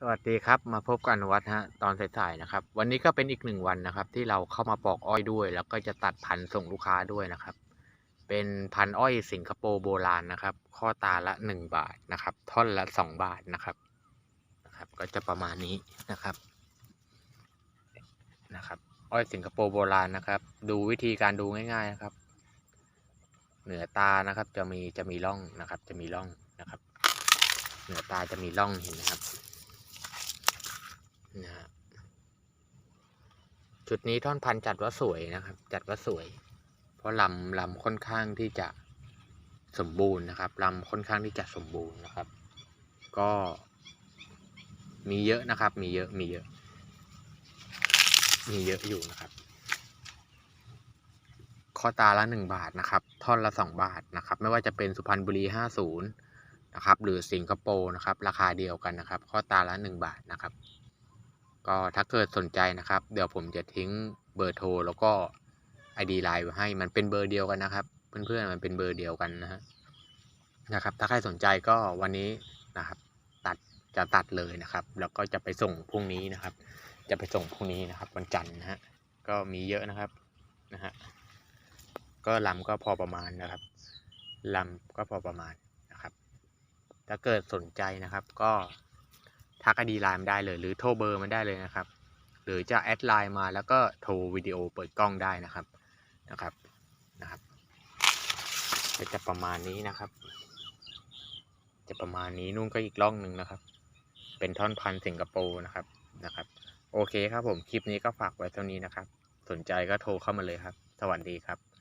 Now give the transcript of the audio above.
สวัสดีครับมาพบกันวัดฮะตอนสายๆนะครับ วันนี้ก็เป็นอีกหนึ่งวันนะครับ ที่เราเข้ามาปอกอ้อยด้วย แล้วก็จะตัดพันธุ์ส่งลูกค้าด้วยนะครับ เป็นพันธุ์อ้อยสิงคโปร์โบราณนะครับ ข้อตาละ1บาทนะครับ ท่อนละ2บาทนะครับนะครับ ก็จะประมาณนี้นะครับนะครับ อ้อยสิงคโปร์โบราณนะครับ ดูวิธีการดูง่าย ๆนะครับ เหนือตานะครับจะมีจะมีร่องนะครับ จะมีร่องนะครับ เหนือตาจะมีร่องเห็นไหมครับ นะฮะ ชุดนี้ท่อนพันจัดว่าสวยนะครับ จัดว่าสวย เพราะลำลำค่อนข้างที่จะสมบูรณ์นะครับลำค่อนข้างที่จะสมบูรณ์นะครับ ก็ มีเยอะนะครับ มีเยอะมีเยอะ มีเยอะอยู่นะครับข้อตาละหนึ่งบาทนะครับ ท่อนละสองบาทนะครับ ไม่ว่าจะเป็นสุพรรณบุรีห้าศูนย์นะครับ หรือสิงคโปร์นะครับ ราคาเดียวกันนะครับ ข้อตาละหนึ่งบาทนะครับ ก็ถ้าเกิดสนใจนะครับ เดี๋ยวผมจะทิ้งเบอร์โทรแล้วก็ ID ไลน์ไว้ให้มันเป็นเบอร์เดียวกันนะครับ เพื่อนๆมันเป็นเบอร์เดียวกันนะฮะนะครับ ถ้าใครสนใจก็วันนี้นะครับ ตัดจะตัดเลยนะครับ แล้วก็จะไปส่งพรุ่งนี้นะครับ จะไปส่งพรุ่งนี้นะครับ วันจันทร์นะฮะก็มีเยอะนะครับนะฮะก็ลำก็พอประมาณนะครับลำก็พอประมาณนะครับ ถ้าเกิดสนใจนะครับก็ ทักไอดีไลน์มาได้เลย หรือโทรเบอร์มันได้เลยนะครับ หรือจะแอดไลน์มาแล้วก็โทรวิดีโอเปิดกล้องได้นะครับนะครับนะครับก็จะประมาณนี้นะครับ จะประมาณนี้นู่นก็อีกร่องหนึ่งนะครับ เป็นท่อนพันสิงคโปร์นะครับนะครับ โอเคครับผมคลิปนี้ก็ฝากไว้เท่านี้นะครับ สนใจก็โทรเข้ามาเลยครับ สวัสดีครับ